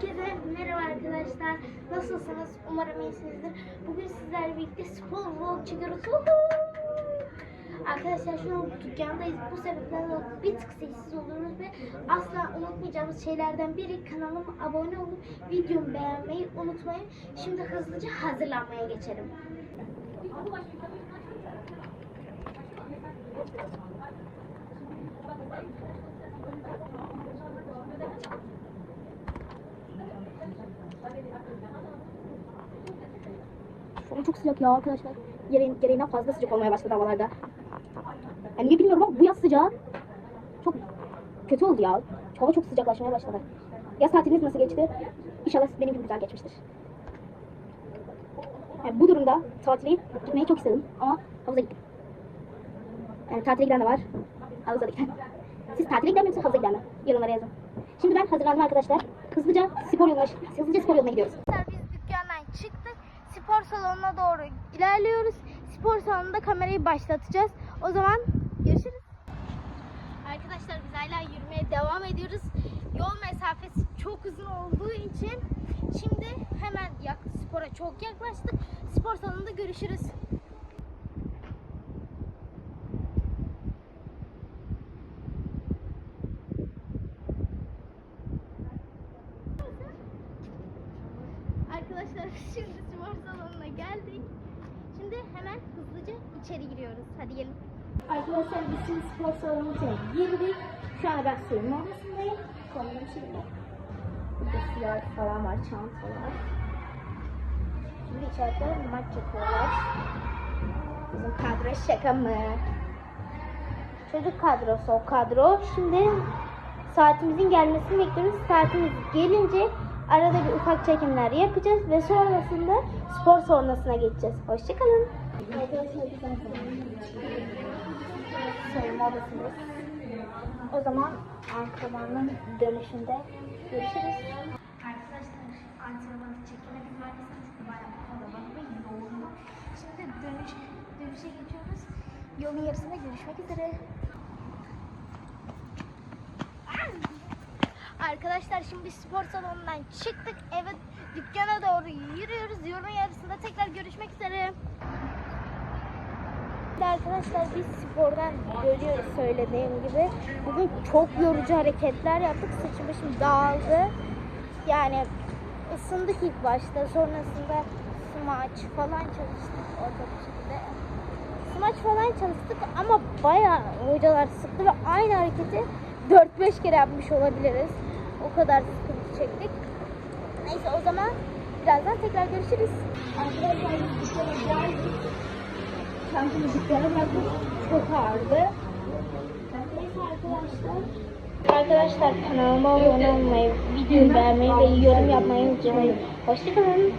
Herkese merhaba arkadaşlar. Nasılsınız? Umarım iyisinizdir. Bugün sizlerle birlikte spor vlog çekiyoruz. Arkadaşlar şu an dükkandayız. Bu sebepten bir tık sessiz oluyoruz ve asla unutmayacağımız şeylerden biri kanalıma abone olup videomu beğenmeyi unutmayın. Şimdi hızlıca hazırlanmaya geçelim. Şu an çok sıcak ya arkadaşlar. Gereğin, gereğinden fazla sıcak olmaya başladı havalarda. Yani niye bilmiyorum ama bu yaz sıcağı çok kötü oldu ya. Hava çok sıcaklaşmaya başladı. Yaz tatiliniz nasıl geçti? İnşallah benim gibi güzel geçmiştir. Yani bu durumda tatile gitmeyi çok istedim ama havuza gittim. Yani tatile giden de var, havuza da giden. Siz tatile giden mi yoksa havuza giden mi? Yorumlara yazın. Şimdi ben hazırlandım arkadaşlar. Hızlıca spor yoluna, hızlıca spor yoluna gidiyoruz. Arkadaşlar biz dükkandan çıktık. Spor salonuna doğru ilerliyoruz. Spor salonunda kamerayı başlatacağız. O zaman görüşürüz. Arkadaşlar biz hala yürümeye devam ediyoruz. Yol mesafesi çok uzun olduğu için şimdi hemen yak spora çok yaklaştık. Spor salonunda görüşürüz. Arkadaşlar şimdi spor salonuna geldik. Şimdi hemen hızlıca içeri giriyoruz. Hadi gelin. Arkadaşlar biz şimdi spor salonuna girdik. Şu anda ben soyunma odasındayım. Konuda şimdi. Burada sular falan var, çantalar. Şimdi içeride maç yapıyorlar. Bizim kadro şaka mı? Çocuk kadrosu o kadro. Şimdi saatimizin gelmesini bekliyoruz. Saatimiz gelince arada bir ufak çekimler yapacağız ve sonrasında spor sonrasına geçeceğiz. Hoşçakalın. Arkadaşlar güzel soyunma odasındayız. O zaman antrenmanın dönüşünde görüşürüz. Arkadaşlar antrenmanı çekemedik maalesef çünkü bayağı kalabalık ve yoğundu. Şimdi dönüş, dönüşe geçiyoruz. Yolun yarısında görüşmek üzere. Arkadaşlar şimdi spor salonundan çıktık. Eve dükkana doğru yürüyoruz. Yolun yarısında tekrar görüşmek üzere. Arkadaşlar biz spordan görüyoruz söylediğim gibi. Bugün çok yorucu hareketler yaptık. Saçım başım dağıldı. Yani ısındık ilk başta. Sonrasında smaç falan çalıştık orada bir şekilde. Smaç falan çalıştık ama bayağı hocalar sıktı ve aynı hareketi 4-5 kere yapmış olabiliriz. O kadar sıkıntı çektik. Neyse o zaman birazdan tekrar görüşürüz. Arkadaşlar biz dışarı geldik. Çantamı dükkana bıraktık. Çok ağırdı. Neyse arkadaşlar. Arkadaşlar kanalıma abone olmayı, videoyu beğenmeyi ve yorum yapmayı unutmayın. Hoşçakalın.